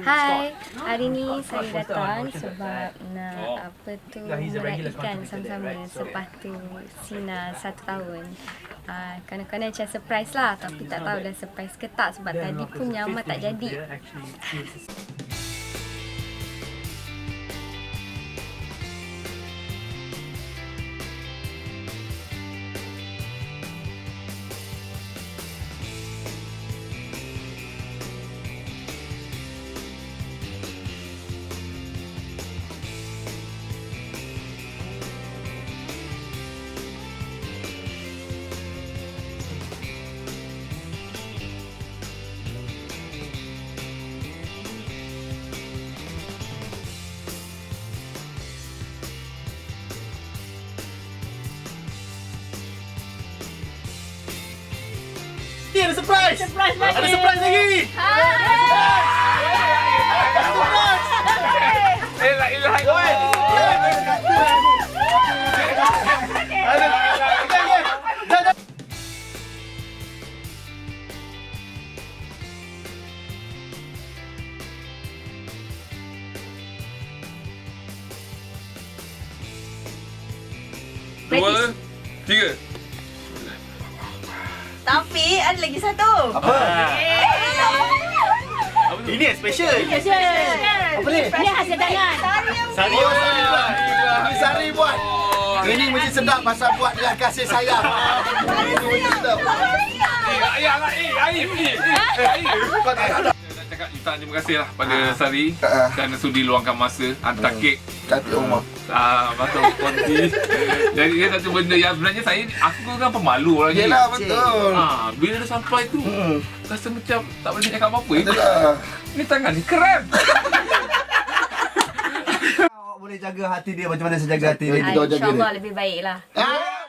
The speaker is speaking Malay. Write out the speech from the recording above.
Hai, hari ni saya datang sebab nak Oh. apa tu meraihkan sama-sama sepatu Sina satu tahun. Uh, kadang-kadang macam surprise lah tapi tak tahu dah surprise ke tak sebab tadi pun fifth tak jadi. Ni ada surprise. Surprise lagi. Ada surprise lagi. Eh, la ilaha Oi. Ada. Dah. Dua, tiga. Ada lagi satu. Apa? Eh, Ini yang special. Special. Apa ni? Ini hasil tangan. Sari oh, sari buat. Ini sari buat. Ini mesti sedap pasal buat dengan kasih sayang. Ini mesti sedap. Eh, ayah lah. Eh, Aib ni. Eh, Aib. Kau tak ada. Nak cakap ucap terima kasih lah pada Sari Ah. kerana sudi luangkan masa hantar kek Kati rumah. Ah, betul konti. Jadi dia satu benda yang sebenarnya saya aku kan pemalu orang ni. Yelah betul. Ah, bila dah sampai tu Hmm. rasa macam tak boleh cakap apa-apa. Eh, Itulah. ni tangan ni keren. Awak boleh jaga hati dia macam mana saya jaga hati dia. Ah, Kita jaga dia. InsyaAllah lebih baik lah. Ah!